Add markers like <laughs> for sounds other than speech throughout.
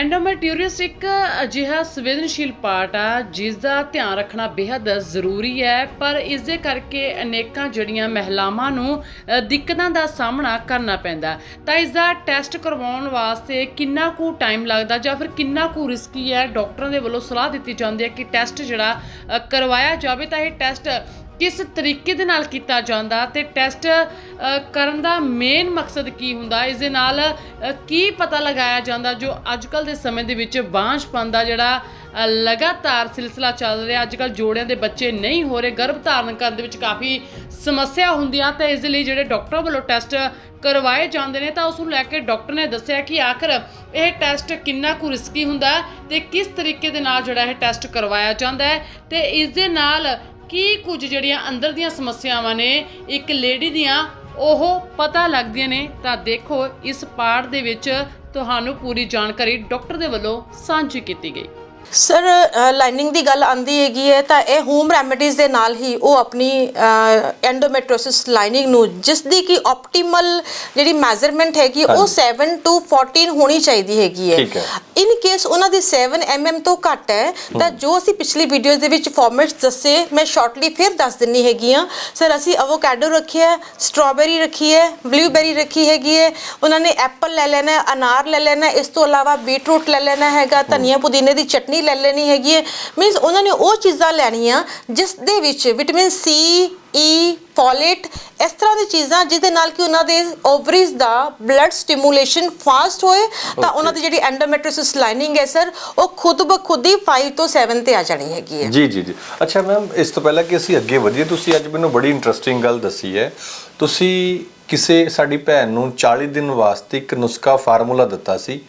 ਐਂਡੋਮੈਟ੍ਰੀਓਸਿਸ ਇੱਕ ਅਜਿਹਾ ਸੰਵੇਦਨਸ਼ੀਲ ਪਾਰਟ ਆ, ਜਿਸ ਦਾ ਧਿਆਨ ਰੱਖਣਾ ਬੇहद ਜ਼ਰੂਰੀ ਹੈ, ਪਰ ਇਸ ਦੇ ਕਰਕੇ ਅਨੇਕਾਂ ਜਿਹੜੀਆਂ ਮਹਿਲਾਵਾਂ ਨੂੰ ਦਿੱਕਤਾਂ ਦਾ ਸਾਹਮਣਾ ਕਰਨਾ ਪੈਂਦਾ। ਤਾਂ ਇਸ ਦਾ ਟੈਸਟ ਕਰਵਾਉਣ ਵਾਸਤੇ ਕਿੰਨਾ ਕੁ ਟਾਈਮ ਲੱਗਦਾ ਜਾਂ ਫਿਰ ਕਿੰਨਾ ਕੁ ਰਿਸਕੀ ਹੈ? ਡਾਕਟਰਾਂ ਦੇ ਵੱਲੋਂ ਸਲਾਹ ਦਿੱਤੀ ਜਾਂਦੀ ਹੈ ਕਿ ਟੈਸਟ ਜਿਹੜਾ ਕਰਵਾਇਆ ਜਾਵੇ, ਤਾਂ ਇਹ ਟੈਸਟ ਕਿਸ ਤਰੀਕੇ ਦੇ ਨਾਲ ਕੀਤਾ ਜਾਂਦਾ ਤੇ ਟੈਸਟ ਕਰਨ ਦਾ ਮੇਨ ਮਕਸਦ ਕੀ ਹੁੰਦਾ? ਇਸ ਦੇ ਨਾਲ ਕੀ ਪਤਾ ਲਗਾਇਆ ਜਾਂਦਾ ਜੋ ਅੱਜਕੱਲ ਦੇ ਸਮੇਂ ਦੇ ਵਿੱਚ ਬਾਂਝਪਨ ਦਾ ਜਿਹੜਾ ਲਗਾਤਾਰ ਸਿਲਸਿਲਾ ਚੱਲ ਰਿਹਾ? ਅੱਜਕੱਲ ਜੋੜਿਆਂ ਦੇ ਬੱਚੇ ਨਹੀਂ ਹੋ ਰਹੇ, ਗਰਭ ਧਾਰਨ ਕਰਨ ਦੇ ਵਿੱਚ ਕਾਫੀ ਸਮੱਸਿਆ ਹੁੰਦੀਆਂ ਤਾਂ ਇਸ ਦੇ ਲਈ ਜਿਹੜੇ ਡਾਕਟਰਾਂ ਵੱਲੋਂ ਟੈਸਟ ਕਰਵਾਏ ਜਾਂਦੇ ਨੇ ਤਾਂ ਉਸ ਨੂੰ ਲੈ ਕੇ ਡਾਕਟਰ ਨੇ ਦੱਸਿਆ ਕਿ ਆਖਰ ਇਹ ਟੈਸਟ ਕਿੰਨਾ ਕੁ ਰਿਸਕੀ ਹੁੰਦਾ ਹੈ ਤੇ ਕਿਸ ਤਰੀਕੇ ਦੇ ਨਾਲ ਜਿਹੜਾ ਇਹ ਟੈਸਟ ਕਰਵਾਇਆ ਜਾਂਦਾ ਹੈ ਤੇ ਇਸ ਦੇ ਨਾਲ ਕੀ ਕੁਝ ਜਿਹੜੀਆਂ ਅੰਦਰ ਦੀਆਂ ਸਮੱਸਿਆਵਾਂ ਨੇ, ਇੱਕ ਲੇਡੀ ਦੀਆਂ, ਉਹ ਪਤਾ ਲੱਗਦੀਆਂ ਨੇ। ਤਾਂ ਦੇਖੋ, ਇਸ ਪਾਠ ਦੇ ਵਿੱਚ ਤੁਹਾਨੂੰ ਪੂਰੀ ਜਾਣਕਾਰੀ ਡਾਕਟਰ ਦੇ ਵੱਲੋਂ ਸਾਂਝੀ ਕੀਤੀ ਗਈ। ਸਰ ਲਾਈਨਿੰਗ ਦੀ ਗੱਲ ਆਂਦੀ ਹੈਗੀ ਹੈ ਤਾਂ ਇਹ ਹੋਮ ਰੈਮੇਡੀਜ਼ ਦੇ ਨਾਲ ਹੀ ਉਹ ਆਪਣੀ ਐਂਡੋਮੈਟ੍ਰੋਸਿਸ ਲਾਈਨਿੰਗ ਨੂੰ ਜਿਸ ਦੀ ਕਿ ਆਪਟੀਮਲ ਜਿਹੜੀ ਮੈਜ਼ਰਮੈਂਟ ਹੈਗੀ ਉਹ 7 ਟੂ 14 ਹੋਣੀ ਚਾਹੀਦੀ ਹੈਗੀ ਹੈ। ਇਨ ਕੇਸ ਉਹਨਾਂ ਦੀ 7 mm ਤੋਂ ਘੱਟ ਹੈ ਤਾਂ ਜੋ ਅਸੀਂ ਪਿਛਲੀ ਵੀਡੀਓਜ਼ ਦੇ ਵਿੱਚ ਫਾਰਮੈਟਸ ਦੱਸੇ ਮੈਂ ਸ਼ਾਰਟਲੀ ਫਿਰ ਦੱਸ ਦਿੰਨੀ ਹੈਗੀ ਆ ਸਰ ਅਸੀਂ ਅਵੋਕਾਡੋ ਰੱਖਿਆ ਸਟ੍ਰਾਬੇਰੀ ਰੱਖੀ ਹੈ ਬਲੂਬੇਰੀ ਰੱਖੀ ਹੈਗੀ ਹੈ ਉਹਨਾਂ ਨੇ ਐਪਲ ਲੈ ਲੈਣਾ ਅਨਾਰ ਲੈ ਲੈਣਾ ਇਸ ਤੋਂ ਇਲਾਵਾ ਬੀਟਰੂਟ ਲੈ ਲੈਣਾ ਹੈਗਾ ਧਨੀਆ ਪੁਦੀਨੇ ਦੀ ਚਟਨੀ ਲੈ ਲੈਣੀ ਹੈਗੀ ਹੈ। ਮੀਨਸ ਉਹਨਾਂ ਨੇ ਉਹ ਚੀਜ਼ਾਂ ਲੈਣੀਆਂ ਜਿਸ ਦੇ ਵਿੱਚ ਵਿਟਾਮਿਨ ਸੀ ਈ ਫੋਲੇਟ ਇਸ ਤਰ੍ਹਾਂ ਦੀ ਚੀਜ਼ਾਂ ਜਿਹਦੇ ਨਾਲ ਕਿ ਉਹਨਾਂ ਦੇ ਓਵਰੀਜ਼ ਦਾ ਬਲੱਡ ਸਟਿਮੂਲੇਸ਼ਨ ਫਾਸਟ ਹੋਏ। ਤਾਂ ਉਹਨਾਂ ਦੀ ਜਿਹੜੀ ਐਂਡੋਮੈਟ੍ਰਿਓਸਿਸ ਲਾਈਨਿੰਗ ਹੈ ਸਰ ਉਹ ਖੁਦ ਬ ਖੁਦ ਹੀ 5 ਤੋਂ 7 ਤੇ ਆ ਜਾਣੀ ਹੈਗੀ ਹੈ। ਜੀ ਜੀ ਜੀ। ਅੱਛਾ ਮੈਮ ਇਸ ਤੋਂ ਪਹਿਲਾਂ ਕਿ ਅਸੀਂ ਅੱਗੇ ਵਧੀਏ ਤੁਸੀਂ ਅੱਜ ਮੈਨੂੰ ਬੜੀ ਇੰਟਰਸਟਿੰਗ ਗੱਲ ਦੱਸੀ ਹੈ। ਤੁਸੀਂ ਕਿਸੇ ਸਾਡੀ ਭੈਣ ਨੂੰ 40 ਦਿਨ ਵਾਸਤੇ ਇੱਕ ਨੁਸਖਾ ਫਾਰਮੂਲਾ ਦਿੱਤਾ ਸੀ।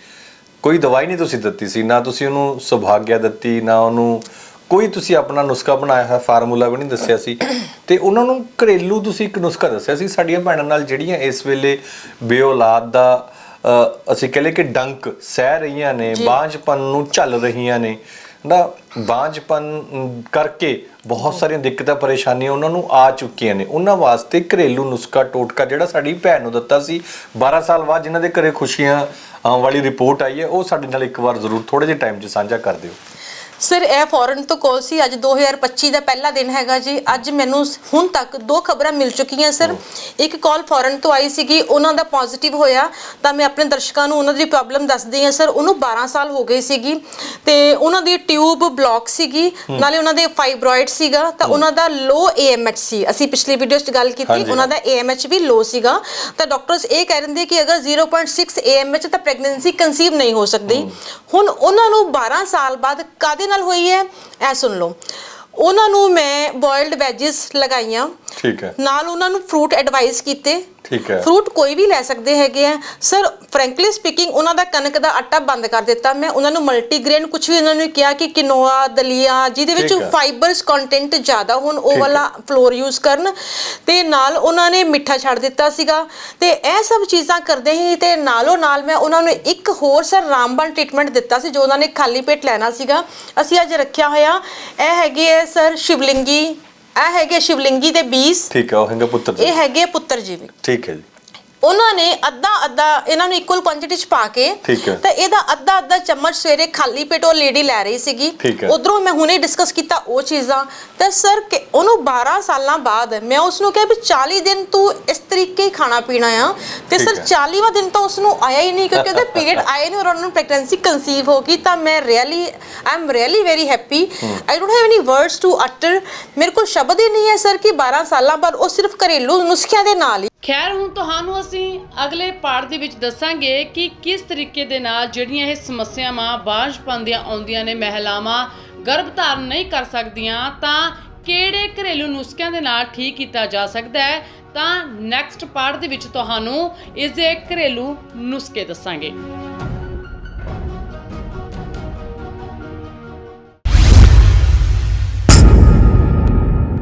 ਕੋਈ ਦਵਾਈ ਨਹੀਂ ਤੁਸੀਂ ਦਿੱਤੀ ਸੀ ਨਾ ਤੁਸੀਂ ਉਹਨੂੰ ਸੁਭਾਗਿਆ ਦਿੱਤੀ ਨਾ ਉਹਨੂੰ ਕੋਈ ਤੁਸੀਂ ਆਪਣਾ ਨੁਸਖਾ ਬਣਾਇਆ ਹੈ ਫਾਰਮੂਲਾ ਵੀ ਨਹੀਂ ਦੱਸਿਆ ਸੀ। ਤੇ ਉਹਨਾਂ ਨੂੰ ਘਰੇਲੂ ਤੁਸੀਂ ਇੱਕ ਨੁਸਖਾ ਦੱਸਿਆ ਸੀ ਸਾਡੀਆਂ ਭੈਣਾਂ ਨਾਲ ਜਿਹੜੀਆਂ ਇਸ ਵੇਲੇ ਬੇਔਲਾਦ ਦਾ ਅ, ਅਸੀਂ ਕਹਿੰਦੇ ਕਿ ਡੰਕ ਸਹਿ ਰਹੀਆਂ ਨੇ ਬਾਂਝਪਨ ਨੂੰ ਝੱਲ ਰਹੀਆਂ ਨੇ। ਨਾ, ਬਾਂਝਪਨ ਕਰਕੇ ਬਹੁਤ ਸਾਰੀਆਂ ਦਿੱਕਤਾਂ, ਪਰੇਸ਼ਾਨੀਆਂ ਉਹਨਾਂ ਨੂੰ ਆ ਚੁੱਕੀਆਂ ਨੇ। ਉਹਨਾਂ ਵਾਸਤੇ ਘਰੇਲੂ ਨੁਸਖਾ ਟੋਟਕਾ, ਜਿਹੜਾ ਸਾਡੀ ਭੈਣ ਨੂੰ ਦਿੱਤਾ ਸੀ 12 ਸਾਲ ਬਾਅਦ ਜਿਨ੍ਹਾਂ ਦੇ ਘਰੇ ਖੁਸ਼ੀਆਂ ਵਾਲੀ ਰਿਪੋਰਟ ਆਈ ਹੈ, ਉਹ ਸਾਡੇ ਨਾਲ ਇੱਕ ਵਾਰ ਜ਼ਰੂਰ ਥੋੜੇ ਜਿਹੇ ਟਾਈਮ 'ਚ ਸਾਂਝਾ ਕਰ ਦਿਓ। ਸਰ ਇਹ ਫੋਰਨ ਤੋਂ ਕਾਲ ਸੀ? ਅੱਜ 2025 ਦਾ ਪਹਿਲਾ ਦਿਨ ਹੈਗਾ ਜੀ। ਅੱਜ ਮੈਨੂੰ ਹੁਣ ਤੱਕ ਦੋ ਖਬਰਾਂ ਮਿਲ ਚੁੱਕੀਆਂ ਸਰ। ਇੱਕ ਕਾਲ ਫੋਰਨ ਤੋਂ ਆਈ ਸੀਗੀ ਉਹਨਾਂ ਦਾ ਪੋਜ਼ਿਟਿਵ ਹੋਇਆ। ਤਾਂ ਮੈਂ ਆਪਣੇ ਦਰਸ਼ਕਾਂ ਨੂੰ ਉਹਨਾਂ ਦੀ ਪ੍ਰੋਬਲਮ ਦੱਸਦੀ ਹਾਂ ਸਰ। ਉਹਨੂੰ 12 ਸਾਲ ਹੋ ਗਏ ਸੀਗੀ। ਤੇ ਉਹਨਾਂ ਦੀ ਟਿਊਬ ਬਲੌਕ ਸੀਗੀ। ਨਾਲੇ ਉਹਨਾਂ ਦੇ ਫਾਈਬਰੋਇਡ ਸੀਗਾ। ਤਾਂ ਉਹਨਾਂ ਦਾ ਲੋ AMH ਸੀ। ਅਸੀਂ ਪਿਛਲੀ ਵੀਡੀਓ 'ਚ ਗੱਲ ਕੀਤੀ ਉਹਨਾਂ ਦਾ AMH ਵੀ ਲੋ ਸੀਗਾ। ਤਾਂ ਡਾਕਟਰਸ ਇਹ ਕਹਿ ਰਹੇ ਨੇ ਕਿ ਅਗਰ 0.6 AMH ਤਾਂ ਪ੍ਰੈਗਨੈਂਸੀ ਕਨਸੀਵ ਨਹੀਂ ਹੋ ਸਕਦੀ। ਹੁਣ ਉਹਨਾਂ ਨੂੰ 12 ਸਾਲ ਬਾਅਦ ਕਾਦੇ ਨਾਲ ਹੋਈ ਹੈ ਐ ਸੁਣ ਲਓ। ਉਹਨਾਂ ਨੂੰ ਮੈਂ ਬੋਇਲਡ ਵੈਜਿਸ ਲਗਾਈਆਂ। ਠੀਕ ਹੈ। ਨਾਲ ਉਹਨਾਂ ਨੂੰ ਫਰੂਟ ਐਡਵਾਈਸ ਕੀਤੇ। ਠੀਕ ਹੈ। ਫਰੂਟ ਕੋਈ ਵੀ ਲੈ ਸਕਦੇ ਹੈਗੇ ਆ। ਸਰ ਫ੍ਰੈਂਕਲੀ ਸਪੀਕਿੰਗ ਉਹਨਾਂ ਦਾ ਕਣਕ ਦਾ ਆਟਾ ਬੰਦ ਕਰ ਦਿੱਤਾ। ਮੈਂ ਉਹਨਾਂ ਨੂੰ ਮਲਟੀਗ੍ਰੇਨ ਕੁਝ ਵੀ ਉਹਨਾਂ ਨੂੰ ਕਿਹਾ ਕਿ ਕਿਨੋਆ ਦਲੀਆ ਜਿਹਦੇ ਵਿੱਚ। ਫਾਈਬਰਸ ਕੰਟੈਂਟ ਜ਼ਿਆਦਾ ਹੋਣ ਉਹ। ਵਾਲਾ ਫਲੋਰ ਯੂਜ਼ ਕਰਨ। ਤੇ ਨਾਲ ਉਹਨਾਂ ਨੇ ਮਿੱਠਾ ਛੱਡ ਦਿੱਤਾ ਸੀਗਾ। ਤੇ ਇਹ ਸਭ ਚੀਜ਼ਾਂ ਕਰਦੇ ਹੀ ਤੇ ਨਾਲੋਂ ਨਾਲ ਮੈਂ ਉਹਨਾਂ ਨੂੰ ਇੱਕ ਹੋਰ ਸਰ ਰਾਮਬਨ ਟ੍ਰੀਟਮੈਂਟ ਦਿੱਤਾ ਸੀ ਜੋ ਉਹਨਾਂ ਨੇ ਖਾਲੀ ਪੇਟ ਲੈਣਾ ਸੀਗਾ। ਅਸੀਂ ਅੱਜ ਰੱਖਿਆ ਹੋਇਆ। ਇਹ ਹੈਗੇ ਹੈ ਸਰ ਸ਼ਿਵਲਿੰਗੀ। ਇਹ ਹੈਗੇ ਸ਼ਿਵਲਿੰਗੀ ਦੇ ਬੀਜ। ਠੀਕ ਹੈ ਉਹ ਹੈਗਾ ਪੁੱਤਰ ਜੀ ਇਹ ਹੈਗੇ ਪੁੱਤਰ ਜੀ ਵੀ। ਠੀਕ ਹੈ ਜੀ। ਉਹਨਾਂ ਨੇ ਅੱਧਾ ਅੱਧਾ ਇਹਨਾਂ ਨੂੰ ਇਕੁਅਲ ਕੁਆਂਟੀਟੀ ਚ ਪਾ ਕੇ ਠੀਕ ਹੈ। ਤਾਂ ਇਹਦਾ ਅੱਧਾ ਅੱਧਾ ਚਮਚ ਸਵੇਰੇ ਖਾਲੀ ਪੇਟ ਉਹ ਲੇਡੀ ਲੈ ਰਹੀ ਸੀਗੀ ਠੀਕ ਹੈ। ਉਧਰੋਂ ਮੈਂ ਹੁਣੇ ਡਿਸਕਸ ਕੀਤਾ ਉਹ ਚੀਜ਼ਾਂ ਤਾਂ ਸਰ ਉਹਨੂੰ 12 ਸਾਲਾਂ ਬਾਅਦ ਮੈਂ ਉਸ ਨੂੰ ਕਿਹਾ ਵੀ 40 ਦਿਨ ਤੂੰ ਇਸ ਤਰੀਕੇ ਹੀ ਖਾਣਾ ਪੀਣਾ ਆ ਤੇ ਠੀਕ ਸਰ ਹੈ। 40ਵਾਂ ਦਿਨ ਤਾਂ ਉਸ ਨੂੰ ਆਇਆ ਹੀ ਨਹੀਂ ਕਿਉਂਕਿ ਉਹਦੇ ਪੀਰੀਅਡ <laughs> ਆਏ ਨਹੀਂ ਔਰ ਉਹਨਾਂ ਨੂੰ ਪ੍ਰੈਗਨੈਂਸੀ ਕਨਸੀਵ ਹੋ ਗਈ ਤਾਂ ਮੈਂ really I am really very happy I don't have any words to utter ਮੇਰੇ ਕੋਲ ਸ਼ਬਦ ਹੀ ਨਹੀਂ ਹੈ ਸਰ ਕਿ 12 ਸਾਲਾਂ ਬਾਅਦ ਉਹ ਸਿਰਫ ਘਰੇਲੂ ਨੁਸਖਿਆਂ ਦੇ ਨਾਲ ਹੀ ਖੈਰ, ਹੁਣ ਤੁਹਾਨੂੰ ਅਸੀਂ ਅਗਲੇ ਪਾਠ ਦੇ ਵਿੱਚ ਦੱਸਾਂਗੇ ਕਿ ਕਿਸ ਤਰੀਕੇ ਦੇ ਨਾਲ ਜਿਹੜੀਆਂ ਇਹ ਸਮੱਸਿਆਵਾਂ ਬਾਂਝਪਨ ਦੀਆਂ ਆਉਂਦੀਆਂ ਨੇ, ਮਹਿਲਾਵਾਂ ਗਰਭ ਧਾਰਨ ਨਹੀਂ ਕਰ ਸਕਦੀਆਂ, ਤਾਂ ਕਿਹੜੇ ਘਰੇਲੂ ਨੁਸਖਿਆਂ ਦੇ ਨਾਲ ਠੀਕ ਕੀਤਾ ਜਾ ਸਕਦਾ ਹੈ? ਤਾਂ ਨੈਕਸਟ ਪਾਰਟ ਦੇ ਵਿੱਚ ਤੁਹਾਨੂੰ ਇਸ ਦੇ ਘਰੇਲੂ ਨੁਸਖੇ ਦੱਸਾਂਗੇ।